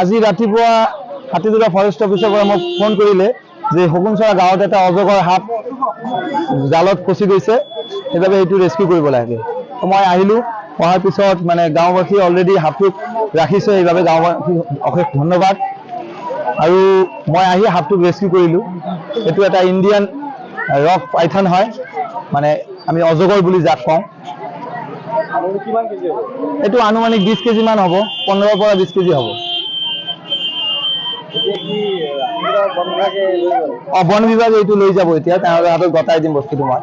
আজি ৰাতিপুৱা হাতীদুৰা ফৰেষ্ট অফিচৰ পৰা মোক ফোন কৰিলে যে হুকুমচৰা গাঁৱত এটা অজগৰ সাপ জালত ফচি গৈছে সেইবাবে সেইটো ৰেস্কিউ কৰিব লাগে। মই আহিলোঁ অহাৰ পিছত মানে গাঁওবাসী অলৰেডি সাপটোক ৰাখিছে সেইবাবে গাঁওবাসী অশেষ ধন্যবাদ। আৰু মই আহি সাপটোক ৰেস্কিউ কৰিলোঁ। এইটো এটা ইণ্ডিয়ান ৰক পাইথন হয় মানে আমি অজগৰ বুলি যাক কওঁ এইটো আনুমানিক বিছ কেজিমান হ'ব পোন্ধৰৰ পৰা বিছ কেজি হ'ব। বন বিভাগে এইটো লৈ যাব এতিয়া তেওঁলোকৰ হাতত গতাই দিম বস্তুটো মই।